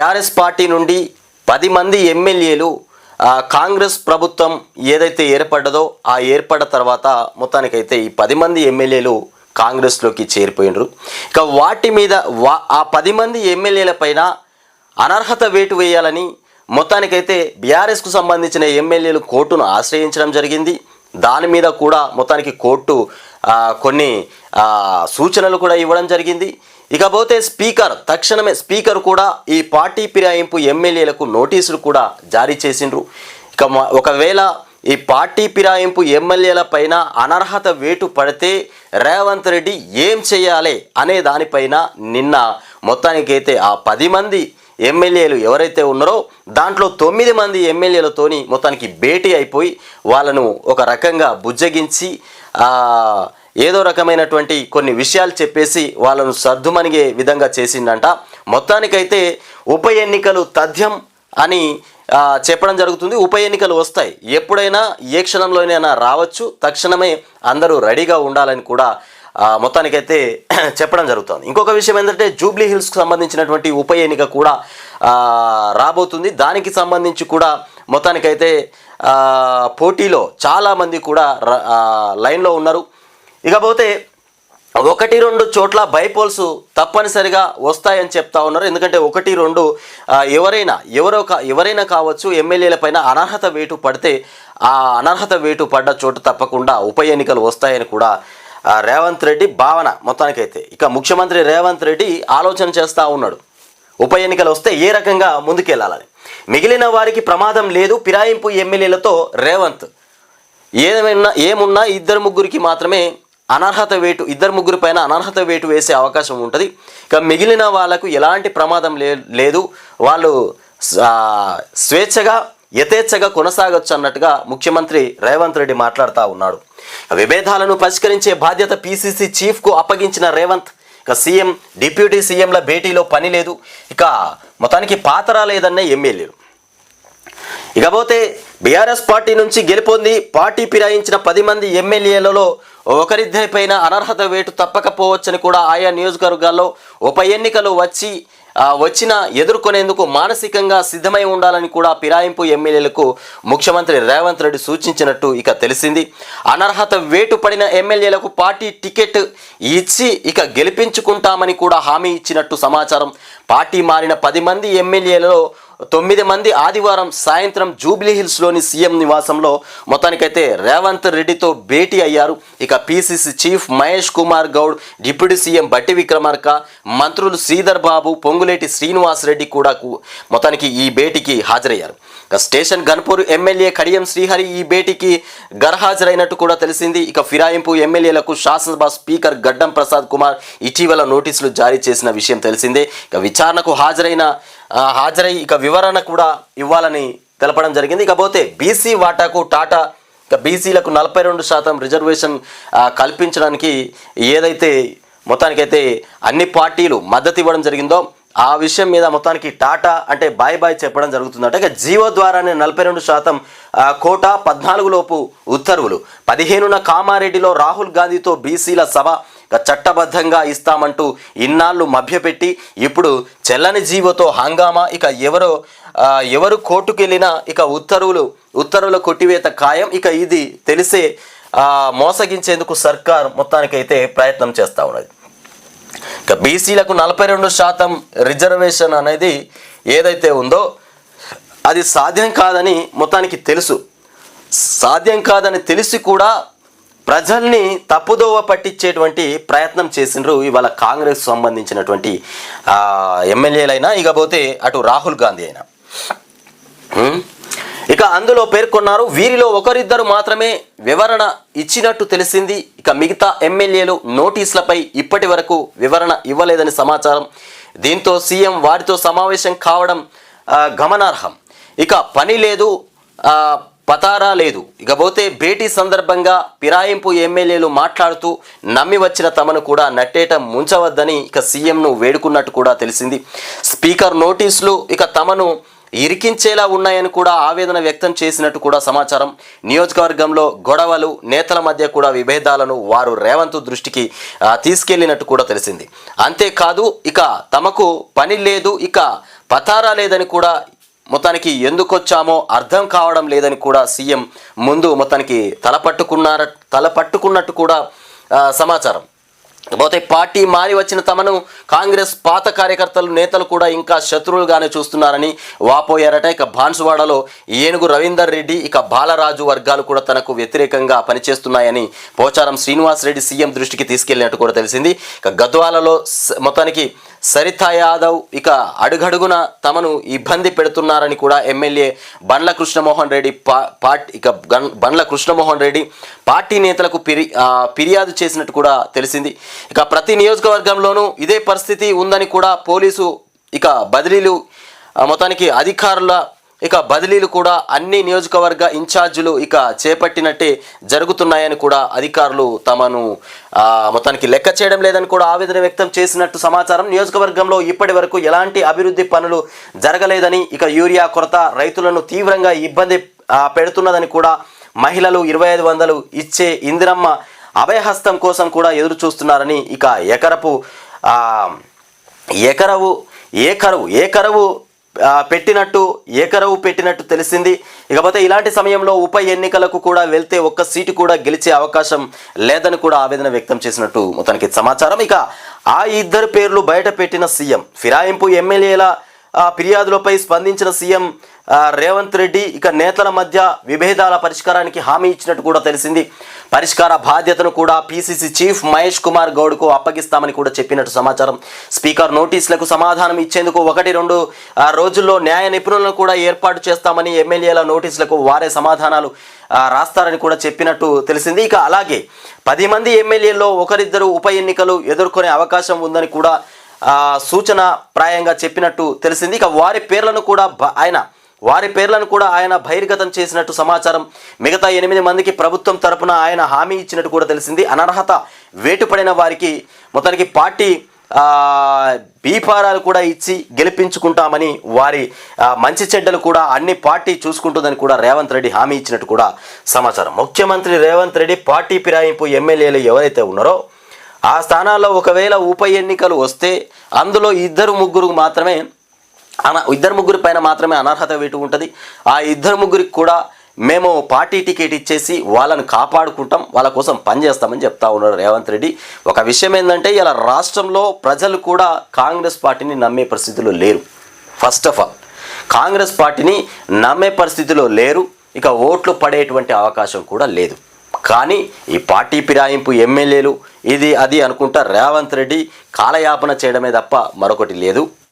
TRS party నుండి పది మంది ఎమ్మెల్యేలు కాంగ్రెస్ ప్రభుత్వం ఏదైతే ఏర్పడ్డదో ఆ ఏర్పడ్డ తర్వాత మొత్తానికైతే ఈ పది మంది ఎమ్మెల్యేలు కాంగ్రెస్లోకి చేరిపోయినరు. ఇక వాటి మీద వా ఆ పది మంది ఎమ్మెల్యేల పైన అనర్హత వేటు వేయాలని మొత్తానికైతే బీఆర్ఎస్కు సంబంధించిన ఎమ్మెల్యేలు కోర్టును ఆశ్రయించడం జరిగింది. దాని మీద కూడా మొత్తానికి కోర్టు కొన్ని సూచనలు కూడా ఇవ్వడం జరిగింది. ఇకపోతే స్పీకర్ తక్షణమే స్పీకర్ కూడా ఈ పార్టీ ఫిరాయింపు ఎమ్మెల్యేలకు నోటీసులు కూడా జారీ చేసిండ్రు. ఇక ఒకవేళ ఈ పార్టీ ఫిరాయింపు ఎమ్మెల్యేల పైన అనర్హత వేటు పడితే రేవంత్ రెడ్డి ఏం చేయాలి అనే దానిపైన నిన్న మొత్తానికైతే ఆ పది మంది ఎమ్మెల్యేలు ఎవరైతే ఉన్నారో దాంట్లో తొమ్మిది మంది ఎమ్మెల్యేలతోని మొత్తానికి భేటీ అయిపోయి వాళ్ళను ఒక రకంగా బుజ్జగించి ఏదో రకమైనటువంటి కొన్ని విషయాలు చెప్పేసి వాళ్ళను సర్దుమనిగే విధంగా చేసిందంట. మొత్తానికైతే ఉప ఎన్నికలు తథ్యం అని చెప్పడం జరుగుతుంది. ఉప ఎన్నికలు వస్తాయి. ఎప్పుడైనా ఏ క్షణంలోనైనా రావచ్చు. తక్షణమే అందరూ రెడీగా ఉండాలని కూడా మొత్తానికైతే చెప్పడం జరుగుతుంది. ఇంకొక విషయం ఏంటంటే జూబ్లీ హిల్స్కి సంబంధించినటువంటి ఉప ఎన్నిక కూడా రాబోతుంది. దానికి సంబంధించి కూడా మొత్తానికైతే పోటీలో చాలామంది కూడా లైన్లో ఉన్నారు. ఇకపోతే ఒకటి రెండు చోట్ల బైపోల్స్ తప్పనిసరిగా వస్తాయని చెప్తా ఉన్నారు. ఎందుకంటే ఒకటి రెండు ఎవరైనా ఎవరో ఎవరైనా కావచ్చు ఎమ్మెల్యేల పైన అనర్హత వేటు పడితే ఆ అనర్హత వేటు పడ్డ చోటు తప్పకుండా ఉప ఎన్నికలు వస్తాయని కూడా రేవంత్ రెడ్డి భావన మొత్తానికైతే. ఇక ముఖ్యమంత్రి రేవంత్ రెడ్డి ఆలోచన చేస్తూ ఉన్నాడు. ఉప ఎన్నికలు వస్తే ఏ రకంగా ముందుకెళ్ళాలని మిగిలిన వారికి ప్రమాదం లేదు పిరాయింపు ఎమ్మెల్యేలతో రేవంత్. ఏమైనా ఏమున్నా ఇద్దరు ముగ్గురికి మాత్రమే అనర్హత వేటు ఇద్దరు ముగ్గురు పైన అనర్హత వేటు వేసే అవకాశం ఉంటుంది. ఇక మిగిలిన వాళ్ళకు ఎలాంటి ప్రమాదం లే లేదు. వాళ్ళు స్వేచ్ఛగా యథేచ్ఛగా కొనసాగొచ్చు అన్నట్టుగా ముఖ్యమంత్రి రేవంత్ రెడ్డి మాట్లాడుతూ ఉన్నాడు. విభేదాలను పరిష్కరించే బాధ్యత పీసీసీ చీఫ్కు అప్పగించిన రేవంత్. ఇక సీఎం డిప్యూటీ సీఎంల భేటీలో పని లేదు. ఇక మొత్తానికి పాతరా లేదన్న ఎమ్మెల్యేలు ఇకపోతే బీఆర్ఎస్ పార్టీ నుంచి గెలుపొంది పార్టీ ఫిరాయించిన పది మంది ఎమ్మెల్యేలలో ఒకరిద్దరిపైన అనర్హత వేటు తప్పకపోవచ్చని కూడా ఆయా నియోజకవర్గాల్లో ఉప ఎన్నికలు వచ్చి వచ్చిన ఎదుర్కొనేందుకు మానసికంగా సిద్ధమై ఉండాలని కూడా పిరాయింపు ఎమ్మెల్యేలకు ముఖ్యమంత్రి రేవంత్ రెడ్డి సూచించినట్టు ఇక తెలిసింది. అనర్హత వేటు పడిన ఎమ్మెల్యేలకు పార్టీ టికెట్ ఇచ్చి ఇక గెలిపించుకుంటామని కూడా హామీ ఇచ్చినట్టు సమాచారం. పార్టీ మారిన పది మంది ఎమ్మెల్యేలలో తొమ్మిది మంది ఆదివారం సాయంత్రం జూబ్లీ హిల్స్లోని సీఎం నివాసంలో మొత్తానికైతే రేవంత్ రెడ్డితో భేటీ అయ్యారు. ఇక PCC chief Mahesh Kumar Goud deputy CM Bhatti Vikramarka మంత్రులు శ్రీధర్ బాబు పొంగులేటి శ్రీనివాస్ రెడ్డి కూడా మొత్తానికి ఈ భేటీకి హాజరయ్యారు. ఇక స్టేషన్ గన్పూర్ ఎమ్మెల్యే కడియం శ్రీహరి ఈ భేటీకి గర్హాజరైనట్టు కూడా తెలిసింది. ఇక ఫిరాయింపు ఎమ్మెల్యేలకు శాసనసభ స్పీకర్ గడ్డం ప్రసాద్ కుమార్ ఇటీవల నోటీసులు జారీ చేసిన విషయం తెలిసిందే. ఇక విచారణకు హాజరైన హాజరై ఇక వివరణ కూడా ఇవ్వాలని తెలపడం జరిగింది. ఇకపోతే బీసీ వాటాకు టాటా ఇక బీసీలకు నలభై రెండు శాతం రిజర్వేషన్ కల్పించడానికి ఏదైతే మొత్తానికైతే అన్ని పార్టీలు మద్దతు ఇవ్వడం జరిగిందో ఆ విషయం మీద మొత్తానికి టాటా అంటే బాయ్ బాయ్ చెప్పడం జరుగుతుందట. ఇక జీవో ద్వారానే నలభై రెండు శాతం కోట కోటా పద్నాలుగు లోపు ఉత్తర్వులు. పదిహేనున కామారెడ్డిలో రాహుల్ గాంధీతో బీసీల సభ చట్టబద్ధంగా ఇస్తామంటూ ఇన్నాళ్ళు మభ్యపెట్టి ఇప్పుడు చెల్లని జీవోతో హంగామా. ఇక ఎవరో ఎవరు కోర్టుకెళ్ళినా ఇక ఉత్తర్వులు ఉత్తర్వుల కొట్టివేత ఖాయం. ఇక ఇది తెలిసే మోసగించేందుకు సర్కార్ మొత్తానికైతే ప్రయత్నం చేస్తూ ఉన్నది. ఇక బీసీలకు నలభై రెండు శాతం రిజర్వేషన్ అనేది ఏదైతే ఉందో అది సాధ్యం కాదని మొత్తానికి తెలుసు. సాధ్యం కాదని తెలిసి కూడా ప్రజల్ని తప్పుదోవ పట్టించేటువంటి ప్రయత్నం చేసిండ్రు ఇవాళ కాంగ్రెస్ సంబంధించినటువంటి ఎమ్మెల్యేలైనా ఇకపోతే అటు రాహుల్ గాంధీ అయినా. ఇక అందులో పేర్కొన్నారు వీరిలో ఒకరిద్దరు మాత్రమే వివరణ ఇచ్చినట్టు తెలిసింది. ఇక మిగతా ఎమ్మెల్యేలు నోటీసులపై ఇప్పటి వరకు వివరణ ఇవ్వలేదని సమాచారం. దీంతో సీఎం వారితో సమావేశం కావడం గమనార్హం. ఇక పని లేదు పతారా లేదు. ఇకపోతే భేటీ సందర్భంగా పిరాయింపు ఎమ్మెల్యేలు మాట్లాడుతూ నమ్మి వచ్చిన తమను కూడా నట్టేట ముంచవద్దని ఇక సీఎంను వేడుకున్నట్టు కూడా తెలిసింది. స్పీకర్ నోటీసులు ఇక తమను ఇరికించేలా ఉన్నాయని కూడా ఆవేదన వ్యక్తం చేసినట్టు కూడా సమాచారం. నియోజకవర్గంలో గొడవలు నేతల మధ్య కూడా విభేదాలను వారు రేవంత్ దృష్టికి తీసుకెళ్ళినట్టు కూడా తెలిసింది. అంతేకాదు ఇక తమకు పని లేదు ఇక పతారా లేదని కూడా మొత్తానికి ఎందుకొచ్చామో అర్థం కావడం లేదని కూడా సీఎం ముందు మొత్తానికి తలపట్టుకున్నార తలపట్టుకున్నట్టు కూడా సమాచారం. పోతే పార్టీ మారి వచ్చిన తమను కాంగ్రెస్ పాత కార్యకర్తలు నేతలు కూడా ఇంకా శత్రువులుగానే చూస్తున్నారని వాపోయారట. ఇక బాన్సువాడలో ఏనుగు రవీందర్ రెడ్డి ఇక బాలరాజు వర్గాలు కూడా తనకు వ్యతిరేకంగా పనిచేస్తున్నాయని పోచారం శ్రీనివాస్ రెడ్డి సీఎం దృష్టికి తీసుకెళ్ళినట్టు కూడా తెలిసింది. ఇక గద్వాలలో స- మొత్తానికి సరితా యాదవ్ ఇక అడుగడుగున తమను ఇబ్బంది పెడుతున్నారని కూడా ఎమ్మెల్యే బండ్ల కృష్ణమోహన్ రెడ్డి పా పార్టీ ఇక గన్- బండ్ల కృష్ణమోహన్ రెడ్డి పార్టీ నేతలకు ఫిర్యా ఫిర్యాదు చేసినట్టు కూడా తెలిసింది. ఇక ప్రతి నియోజకవర్గంలోనూ ఇదే పరిస్థితి ఉందని కూడా పోలీసు ఇక బదిలీలు మొత్తానికి అధికారుల ఇక బదిలీలు కూడా అన్ని నియోజకవర్గ ఇన్ఛార్జీలు ఇక చేపట్టినట్టే జరుగుతున్నాయని కూడా అధికారులు తమను మొత్తానికి లెక్క చేయడం లేదని కూడా ఆవేదన వ్యక్తం చేసినట్టు సమాచారం. నియోజకవర్గంలో ఇప్పటి వరకు ఎలాంటి అభివృద్ధి పనులు జరగలేదని ఇక యూరియా కొరత రైతులను తీవ్రంగా ఇబ్బంది పెడుతున్నదని కూడా మహిళలు ఇరవై ఐదు వందలు ఇచ్చే ఇందిరమ్మ అభయహస్తం కోసం కూడా ఎదురు చూస్తున్నారని ఇక ఎకరపు ఎకరవు ఏకరవు ఏకరవు ఏకరవు కరువు పెట్టినట్టు ఏకరవు పెట్టినట్టు తెలిసింది. ఇకపోతే ఇలాంటి సమయంలో ఉప ఎన్నికలకు కూడా వెళ్తే ఒక్క సీటు కూడా గెలిచే అవకాశం లేదని కూడా ఆవేదన వ్యక్తం చేసినట్టు మొత్తానికి సమాచారం. ఇక ఆ ఇద్దరు పేర్లు బయట పెట్టిన సీఎం ఫిరాయింపు ఎమ్మెల్యేల ఫిర్యాదులపై స్పందించిన సీఎం రేవంత్ రెడ్డి ఇక నేతల మధ్య విభేదాల పరిష్కారానికి హామీ ఇచ్చినట్టు కూడా తెలిసింది. పరిష్కార బాధ్యతను కూడా పీసీసీ చీఫ్ మహేష్ కుమార్ గౌడ్కు అప్పగిస్తామని కూడా చెప్పినట్టు సమాచారం. స్పీకర్ నోటీసులకు సమాధానం ఇచ్చేందుకు ఒకటి రెండు రోజుల్లో న్యాయ నిపుణులను కూడా ఏర్పాటు చేస్తామని ఎమ్మెల్యేల నోటీసులకు వారే సమాధానాలు రాస్తారని కూడా చెప్పినట్టు తెలిసింది. ఇక అలాగే పది మంది ఎమ్మెల్యేల్లో ఒకరిద్దరు ఉప ఎన్నికలు ఎదుర్కొనే అవకాశం ఉందని కూడా సూచన ప్రాయంగా చెప్పినట్టు తెలిసింది. ఇక వారి పేర్లను కూడా ఆయన వారి పేర్లను కూడా ఆయన బహిర్గతం చేసినట్టు సమాచారం. మిగతా ఎనిమిది మందికి ప్రభుత్వం తరపున ఆయన హామీ ఇచ్చినట్టు కూడా తెలిసింది. అనర్హత వేటుపడిన వారికి మొత్తానికి పార్టీ బీపారాలు బీఫారాలు కూడా ఇచ్చి గెలిపించుకుంటామని వారి మంచి చెడ్డలు కూడా అన్ని పార్టీ చూసుకుంటుందని కూడా రేవంత్ రెడ్డి హామీ ఇచ్చినట్టు కూడా సమాచారం. ముఖ్యమంత్రి రేవంత్ రెడ్డి పార్టీ ఫిరాయింపు ఎమ్మెల్యేలు ఎవరైతే ఉన్నారో ఆ స్థానాల్లో ఒకవేళ ఉప ఎన్నికలు వస్తే అందులో ఇద్దరు ముగ్గురు మాత్రమే అన ఇద్దరు ముగ్గురి పైన మాత్రమే అనర్హత వేటు ఉంటుంది. ఆ ఇద్దరు ముగ్గురికి కూడా మేము పార్టీ టికెట్ ఇచ్చేసి వాళ్ళని కాపాడుకుంటాం వాళ్ళ కోసం పనిచేస్తామని చెప్తా ఉన్నారు రేవంత్ రెడ్డి. ఒక విషయం ఏంటంటే ఇలా రాష్ట్రంలో ప్రజలు కూడా కాంగ్రెస్ పార్టీని నమ్మే పరిస్థితిలో లేరు. ఫస్ట్ ఆఫ్ ఆల్ కాంగ్రెస్ పార్టీని నమ్మే పరిస్థితిలో లేరు. ఇక ఓట్లు పడేటువంటి అవకాశం కూడా లేదు. కానీ ఈ పార్టీ ఫిరాయింపు ఎమ్మెల్యేలు ఇది అది అనుకుంటా రేవంత్ రెడ్డి కాలయాపన చేయడమే తప్ప మరొకటి లేదు.